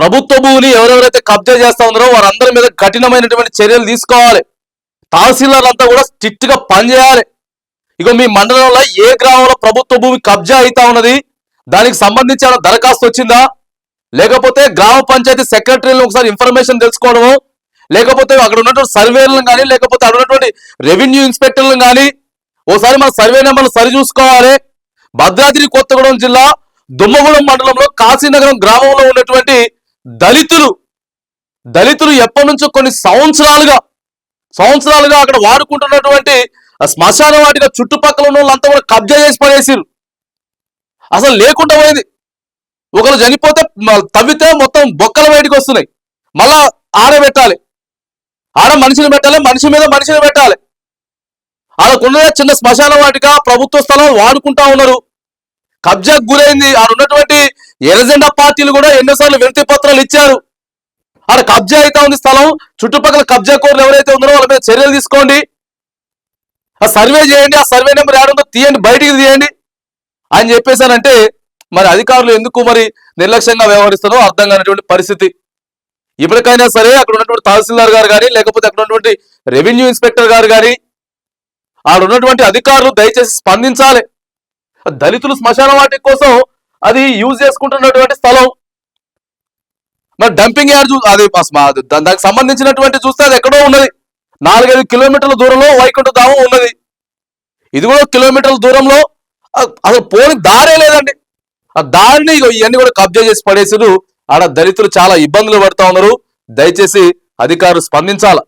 ప్రభుత్వ భూమిని ఎవరెవరైతే కబ్జా చేస్తా ఉన్నారో వారందరి మీద కఠినమైనటువంటి చర్యలు తీసుకోవాలి. తహసీల్దార్ అంతా కూడా స్ట్రిక్ట్గా పనిచేయాలి ఇక మీ మండలంలో ఏ గ్రామంలో ప్రభుత్వ భూమి కబ్జా అవుతా ఉన్నది? దానికి సంబంధించి ఏమైనా దరఖాస్తు వచ్చిందా? లేకపోతే గ్రామ పంచాయతీ సెక్రటరీలను ఒకసారి ఇన్ఫర్మేషన్ తెలుసుకోవడము? లేకపోతే అక్కడ ఉన్నటువంటి సర్వేలను కానీ లేకపోతే అక్కడ ఉన్నటువంటి రెవెన్యూ ఇన్స్పెక్టర్లను కానీ ఓసారి మన సర్వే నెంబర్లు సరి చూసుకోవాలి. భద్రాద్రి కొత్తగూడెం జిల్లా దుమ్మగూడెం మండలంలో కాశీనగరం గ్రామంలో ఉన్నటువంటి దళితులు దళితులు ఎప్పటి నుంచో కొన్ని సంవత్సరాలుగా సంవత్సరాలుగా అక్కడ వాడుకుంటున్నటువంటి శ్మశాన వాటిగా చుట్టుపక్కల ఉన్న వాళ్ళంతా కూడా కబ్జా చేసి పడేసారు అసలు లేకుండా పోయింది. ఒకరు చనిపోతే తవ్వితే మొత్తం బొక్కలు బయటకు వస్తున్నాయి. మళ్ళా ఆడబెట్టాలి ఆడ మనిషిని పెట్టాలి మనిషి మీద మనిషిని పెట్టాలి. ఆడకున్నదే చిన్న శ్మశాన వాటిగా ప్రభుత్వ స్థలం వాడుకుంటా ఉన్నారు. కబ్జాకు గురైంది. ఆడ ఉన్నటువంటి ఎర్రజెండా పార్టీలు కూడా ఎన్నోసార్లు వినతి పత్రాలు ఇచ్చారు. ఆడ కబ్జా అయితే ఉంది స్థలం. చుట్టుపక్కల కబ్జా కోర్లు ఎవరైతే ఉన్నారో వాళ్ళ మీద చర్యలు తీసుకోండి. ఆ సర్వే చేయండి. ఆ సర్వే నెంబర్ ఏడుందో తీయండి. బయటికి తీయండి. అని చెప్పేశానంటే మరి అధికారులు ఎందుకు మరి నిర్లక్ష్యంగా వ్యవహరిస్తారో అర్థం కానటువంటి పరిస్థితి. ఇప్పటికైనా సరే అక్కడ ఉన్నటువంటి తహసీల్దార్ గారు కానీ లేకపోతే అక్కడ ఉన్నటువంటి రెవెన్యూ ఇన్స్పెక్టర్ గారు కానీ ఆడ ఉన్నటువంటి అధికారులు దయచేసి స్పందించాలి. దళితులు శ్మశాన వాటి కోసం అది యూజ్ చేసుకుంటున్నటువంటి స్థలం. మరి డంపింగ్ యార్డ్ చూ అది అది దానికి సంబంధించినటువంటి చూస్తే అది ఎక్కడో ఉన్నది. నాలుగైదు కిలోమీటర్ల దూరంలో వైకుంఠ ధామం ఉన్నది. ఇది కూడా కిలోమీటర్ల దూరంలో. అసలు పోని దారే లేదండి. ఆ దారిని ఇగో ఇవన్నీ కూడా కబ్జా చేసి పడేసారు ఆడ దళితులు చాలా ఇబ్బందులు పడతా ఉన్నారు. దయచేసి అధికారులు స్పందించాల.